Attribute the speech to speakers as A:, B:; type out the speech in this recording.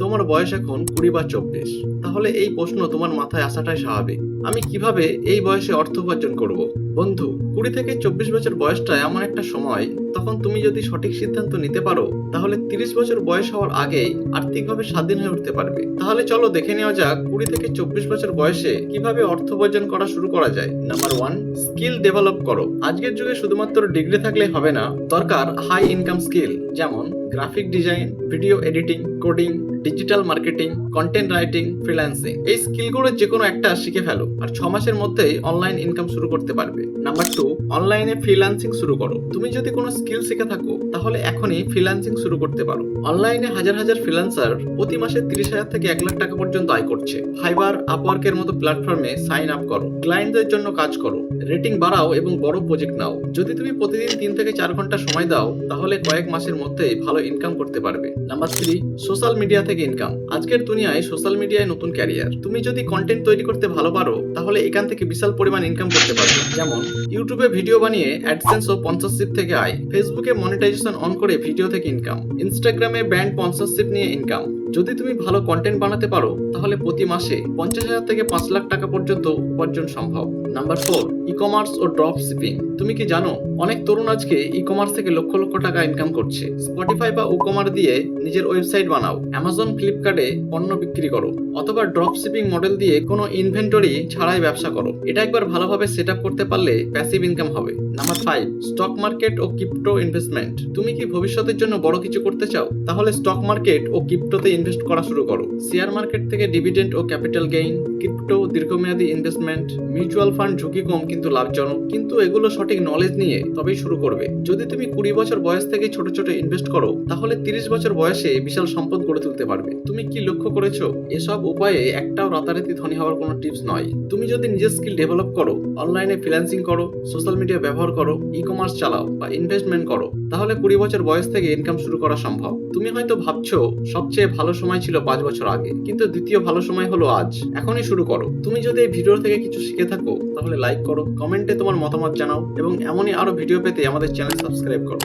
A: তোমার বয়স এখন কুড়ি বা চব্বিশ। তাহলে এই প্রশ্ন তোমার মাথায় আসাটাই স্বাভাবিক। আমি কীভাবে এই বয়সে অর্থ উপার্জন করব? বন্ধু, কুড়ি থেকে চব্বিশ বছর বয়সটা এমন একটা সময়, তখন তুমি যদি সঠিক সিদ্ধান্ত নিতে পারো, তাহলে তিরিশ বছর বয়স হওয়ার আগেই আর্থিকভাবে স্বাধীন হয়ে উঠতে পারবে। তাহলে চলো দেখে নেওয়া যাক কুড়ি থেকে চব্বিশ বছর বয়সে কীভাবে অর্থ উপার্জন করা শুরু করা যায়। নাম্বার ওয়ান স্কিল ডেভেলপ করো। আজকের যুগে শুধুমাত্র ডিগ্রি থাকলে হবে না, দরকার হাই ইনকাম স্কিল যেমন graphic design video editing coding digital marketing content writing freelancing এই স্কিলগুলো যে কোনো একটা শিখে ফেলো। আর ছ মাসের মধ্যেই অনলাইন ইনকাম শুরু করতে পারবে। নাম্বার টু অনলাইনে ফ্রিল্যান্সিং শুরু করো। তুমি যদি কোনো স্কিল শিখে থাকো, তাহলে এখনই ফ্রিল্যান্সিং শুরু করতে পারো। অনলাইনে হাজার হাজার ফ্রিল্যান্সার প্রতি মাসে তিরিশ হাজার থেকে এক লাখ টাকা পর্যন্ত আয় করছে। ফাইবার আপওয়ার্কের মতো প্ল্যাটফর্মে সাইন আপ করো। ক্লায়েন্টদের জন্য কাজ করো। রেটিং বাড়াও এবং বড় প্রজেক্ট নাও। যদি তুমি প্রতিদিন তিন থেকে চার ঘণ্টা সময় দাও, তাহলে কয়েক মাসের মধ্যেই ভালো ইনকাম করতে পারবে। নাম্বার থ্রি সোশ্যাল মিডিয়া থেকে ইনকাম আজকের দুনিয়ায় সোশ্যাল মিডিয়ায় নতুন ক্যারিয়ার তুমি যদি কন্টেন্ট তৈরি করতে ভালো পারো তাহলে এখান থেকে বিশাল পরিমাণ ইনকাম করতে পারবে। যেমন ইউটিউবে ভিডিও বানিয়ে অ্যাডসেন্স ও স্পন্সরশিপ থেকে আয়। ফেসবুকে মনিটাইজেশন অন করে ভিডিও থেকে ইনকাম ইনস্টাগ্রামে ব্র্যান্ড স্পন্সরশিপ নিয়ে ইনকাম যদি তুমি ভালো কন্টেন্ট বানাতে পারো, তাহলে প্রতি মাসে পঞ্চাশ হাজার থেকে পাঁচ লাখ টাকা পর্যন্ত উপার্জন সম্ভব। নাম্বার ফোর ই কমার্স ও ড্রপ শিপিং তুমি কি জানো, অনেক তরুণ আজকে ই কমার্স থেকে লক্ষ লক্ষ টাকা ইনকাম করছে। স্পটিফাই বা উকমার দিয়ে নিজের ওয়েবসাইট বানাও অ্যামাজন ফ্লিপকার্টে পণ্য বিক্রি করো, অথবা ড্রপ শিপিং মডেল দিয়ে কোনো ইনভেন্টরি ছাড়াই ব্যবসা করো। এটা একবার ভালোভাবে সেট আপ করতে পারলে প্যাসিভ ইনকাম হবে। নাম্বার ফাইভ স্টক মার্কেট ও ক্রিপ্টো ইনভেস্টমেন্ট তুমি কি ভবিষ্যতের জন্য বড় কিছু করতে চাও? তাহলে স্টক মার্কেট ও ক্রিপ্টোতে ইনভেস্ট করা শুরু করো। শেয়ার মার্কেট থেকে ডিভিডেন্ড ও ক্যাপিটাল গেইন ক্রিপ্টো দীর্ঘমেয়াদী ইনভেস্টমেন্ট মিউচুয়াল ফান্ড ঝুঁকি কম কিন্তু লাভজনক। কিন্তু এগুলো সঠিক নলেজ নিয়ে তবেই শুরু করবে। যদি তুমি কুড়ি বছর বয়স থেকে ছোট ছোট ইনভেস্ট করো, তাহলে তিরিশ বছর বয়সে বিশাল সম্পদ গড়ে তুলতে পারবে। তুমি কি লক্ষ্য করেছ? এসব উপায়ে একটাও রাতারাতি ধনী হওয়ার কোনো টিপস নয়। তুমি যদি নিজের স্কিল ডেভেলপ করো অনলাইনে ফ্রিল্যান্সিং করো সোশ্যাল মিডিয়া ব্যবহার করো ই কমার্স চালাও বা ইনভেস্টমেন্ট করো, তাহলে কুড়ি বছর বয়স থেকে ইনকাম শুরু করা সম্ভব। তুমি হয়তো ভাবছ, সবচেয়ে ভালো সময় ছিল পাঁচ বছর আগে, কিন্তু দ্বিতীয় ভালো সময় হলো আজ। এখনই শুরু করো। তুমি যদি এই ভিডিও থেকে কিছু শিখে থাকো, তাহলে লাইক করো কমেন্টে তোমার মতামত জানাও, এবং এমনই আরও ভিডিও পেতে আমাদের চ্যানেল সাবস্ক্রাইব করো।